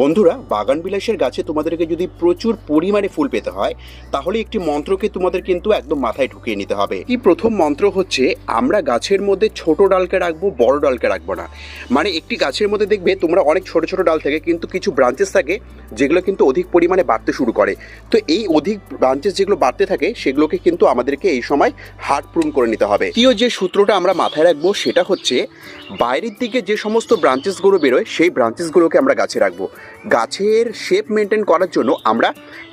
বন্ধুরা, বাগান বিলাসের গাছে তোমাদেরকে যদি প্রচুর পরিমাণে ফুল পেতে হয়, তাহলে একটি মন্ত্রকে তোমাদের কিন্তু একদম মাথায় ঢুকিয়ে নিতে হবে। এই প্রথম মন্ত্র হচ্ছে, আমরা গাছের মধ্যে ছোট ডালকে রাখব, বড় ডালকে রাখব না। মানে একটি গাছের মধ্যে দেখবে তোমরা অনেক ছোট ছোট ডাল থাকে কিন্তু কিছু ব্রাঞ্চেস থাকে, যেগুলো কিন্তু অধিক পরিমাণে বাড়তে শুরু করে। তো এই অধিক ব্রাঞ্চেস যেগুলো বাড়তে থাকে, সেগুলোকে কিন্তু আমাদেরকে এই সময় হার্ট পূরণ করে নিতে হবে। দ্বিতীয় যে সূত্রটা আমরা মাথায় রাখব, সেটা হচ্ছে, বাইরের দিকে যে সমস্ত ব্রাঞ্চেসগুলো বেরোয়, সেই ব্রাঞ্চেসগুলোকে আমরা গাছে রাখব। গাছের শেপ মেনটেন করার জন্য আমরা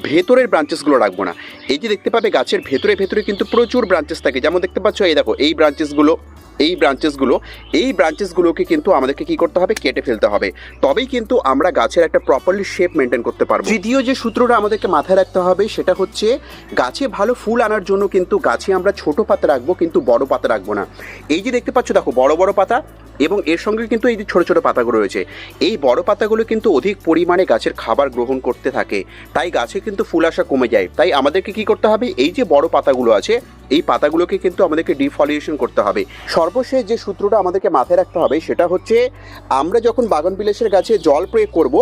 ভেতরের ব্রাঞ্চেসগুলো রাখব না। এই যে দেখতে পাবে গাছের ভেতরে ভেতরে কিন্তু প্রচুর ব্রাঞ্চেস থাকে। যেমন দেখতে পাচ্ছ, এই দেখো, এই ব্রাঞ্চেসগুলো এই ব্রাঞ্চেসগুলো এই ব্রাঞ্চেসগুলোকে কিন্তু আমাদেরকে কি করতে হবে? কেটে ফেলতে হবে। তবেই কিন্তু আমরা গাছের একটা প্রপারলি শেপ মেনটেন করতে পারব। তৃতীয় যে সূত্রটা আমাদেরকে মাথায় রাখতে হবে, সেটা হচ্ছে গাছে ভালো ফুল আনার জন্য কিন্তু গাছে আমরা ছোট পাতা রাখব, কিন্তু বড় পাতা রাখব না। এই যে দেখতে পাচ্ছ, দেখো, বড় বড় পাতা এবং এর সঙ্গে কিন্তু এই যে ছোটো ছোটো পাতাগুলো রয়েছে, এই বড় পাতাগুলো কিন্তু অধিক পরিমাণে গাছের খাবার গ্রহণ করতে থাকে। তাই গাছে কিন্তু ফুল আসা কমে যায়। তাই আমাদেরকে কি করতে হবে? এই যে বড় পাতাগুলো আছে এই পাতাগুলোকে কিন্তু আমাদেরকে ডিফলিউশন করতে হবে। সর্বশেষ যে সূত্রটা আমাদেরকে মাথায় রাখতে হবে সেটা হচ্ছে, আমরা যখন বাগান বিলাসের গাছে জল প্রয়োগ করব,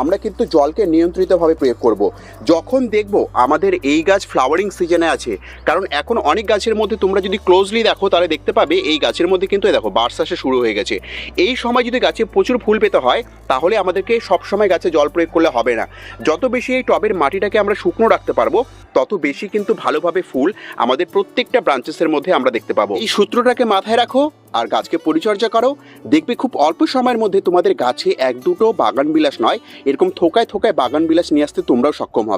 আমরা কিন্তু জলকে নিয়ন্ত্রিতভাবে প্রয়োগ করব। যখন দেখব আমাদের এই গাছ ফ্লাওয়ারিং সিজনে আছে, কারণ এখন অনেক গাছের মধ্যে তোমরা যদি ক্লোজলি দেখো, তাহলে দেখতে পাবে এই গাছের মধ্যে কিন্তু দেখো বার্স আসা শুরু হয়ে গেছে। এই সময় যদি গাছে প্রচুর ফুল পেতে হয়, তাহলে আমাদেরকে সব সময় গাছে জল প্রয়োগ করলে হবে না। যত বেশি এই টবের মাটিটাকে আমরা শুকনো রাখতে পারব, তত বেশি কিন্তু ভালোভাবে ফুল আমাদের প্রত্যেকটা ব্রাঞ্চেসের মধ্যে আমরা দেখতে পাবো। এই সূত্রটাকে মাথায় রাখো আর গাছকে পরিচর্যা করো। দেখবে খুব অল্প সময়ের মধ্যে তোমাদের গাছে এক দুটো বাগান বিলাস নয়, এরকম থোকায় থোকায় বাগান বিলাস নিয়ে আসতে তোমরাও সক্ষম হবে।